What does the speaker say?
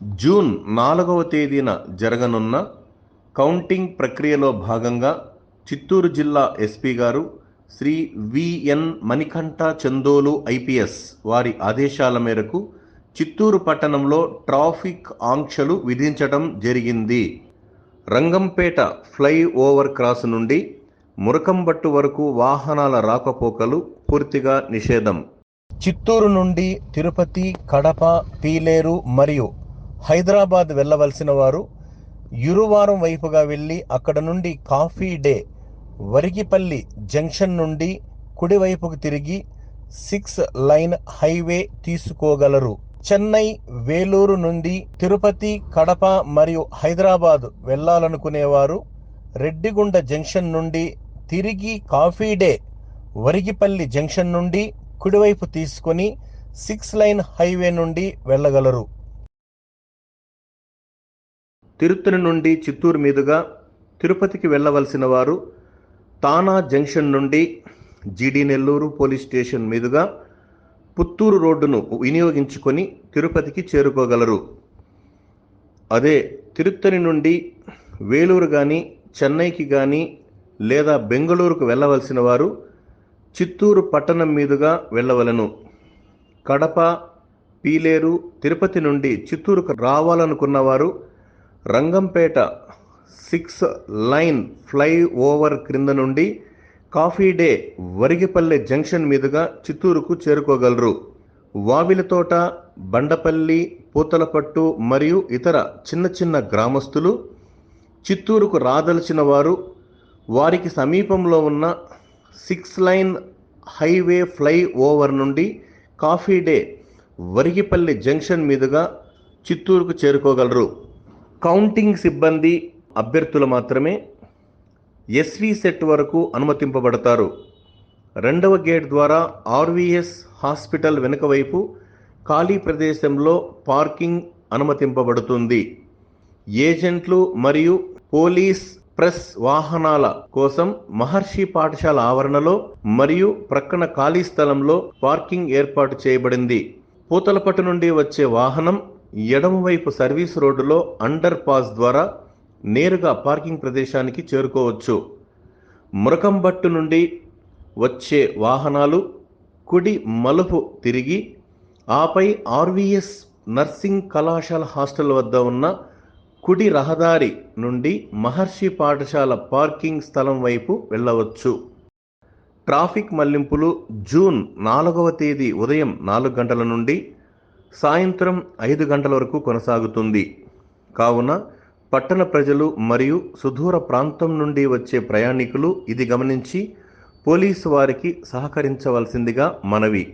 June నాలుగవ తేదీన జరగనున్న కౌంటింగ్ ప్రక్రియలో భాగంగా చిత్తూరు జిల్లా ఎస్పీ గారు శ్రీ విఎన్ మణికంఠ చందోలు ఐపీఎస్ వారి ఆదేశాల మేరకు చిత్తూరు పట్టణంలో ట్రాఫిక్ ఆంక్షలు విధించడం జరిగింది. రంగంపేట ఫ్లై ఓవర్ క్రాస్ నుండి మురకంబట్టు వరకు వాహనాల రాకపోకలు పూర్తిగా నిషేధం. చిత్తూరు నుండి తిరుపతి కడప పీలేరు మరియు హైదరాబాద్ వెళ్ళవలసిన వారు ఇరువారం వైపుగా వెళ్ళి అక్కడ నుండి కాఫీ డే వరిగిపల్లి జంక్షన్ నుండి కుడివైపుకు తిరిగి సిక్స్ లైన్ హైవే తీసుకోగలరు. చెన్నై వేలూరు నుండి తిరుపతి కడప మరియు హైదరాబాద్ వెళ్ళాలనుకునేవారు రెడ్డిగుండ జంక్షన్ నుండి తిరిగి కాఫీ డే వరిగిపల్లి జంక్షన్ నుండి కుడివైపు తీసుకొని సిక్స్ లైన్ హైవే నుండి వెళ్ళగలరు. తిరుత్తని నుండి చిత్తూరు మీదుగా తిరుపతికి వెళ్ళవలసిన వారు తానా జంక్షన్ నుండి జీడి నెల్లూరు పోలీస్ స్టేషన్ మీదుగా పుత్తూరు రోడ్డును వినియోగించుకొని తిరుపతికి చేరుకోగలరు. అదే తిరుత్తని నుండి వేలూరు కానీ చెన్నైకి కానీ లేదా బెంగళూరుకు వెళ్ళవలసిన వారు చిత్తూరు పట్టణం మీదుగా వెళ్ళవలను. కడప పీలేరు తిరుపతి నుండి చిత్తూరుకు రావాలనుకున్నవారు Rangampeta six lane flyover క్రింద నుండి కాఫీ డే వరిగిపల్లె జంక్షన్ మీదుగా చిత్తూరుకు చేరుకోగలరు. వావిలతోట బండపల్లి పూతలపట్టు మరియు ఇతర చిన్న చిన్న గ్రామస్తులు చిత్తూరుకు రాదలిచిన వారు వారికి సమీపంలో ఉన్న six line highway flyover నుండి కాఫీ డే వరిగిపల్లి జంక్షన్ మీదుగా చిత్తూరుకు చేరుకోగలరు. కౌంటింగ్ సిబ్బంది అభ్యర్థులు మాత్రమే ఎస్వి సెట్ వరకు అనుమతింపబడతారు. రెండవ గేట్ ద్వారా ఆర్వీఎస్ హాస్పిటల్ వెనుక వైపు ఖాళీ ప్రదేశంలో పార్కింగ్ అనుమతింపబడుతుంది. ఏజెంట్లు మరియు పోలీస్ ప్రెస్ వాహనాల కోసం మహర్షి పాఠశాల ఆవరణలో మరియు ప్రక్కన ఖాళీ స్థలంలో పార్కింగ్ ఏర్పాటు చేయబడింది. పూతలపట్టు నుండి వచ్చే వాహనం ఎడమవైపు సర్వీస్ రోడ్డులో అండర్ పాస్ ద్వారా నేరుగా పార్కింగ్ ప్రదేశానికి చేరుకోవచ్చు. మురకంబట్టు నుండి వచ్చే వాహనాలు కుడి మలుపు తిరిగి ఆపై ఆర్వీఎస్ నర్సింగ్ కళాశాల హాస్టల్ వద్ద ఉన్న కుడి రహదారి నుండి మహర్షి పాఠశాల పార్కింగ్ స్థలం వైపు వెళ్ళవచ్చు. ట్రాఫిక్ మళ్ళింపులు జూన్ నాలుగవ తేదీ ఉదయం నాలుగు గంటల నుండి సాయంత్రం ఐదు గంటల వరకు కొనసాగుతుంది. కావున పట్టణ ప్రజలు మరియు సుదూర ప్రాంతం నుండి వచ్చే ప్రయాణికులు ఇది గమనించి పోలీసు వారికి సహకరించవలసిందిగా మనవి.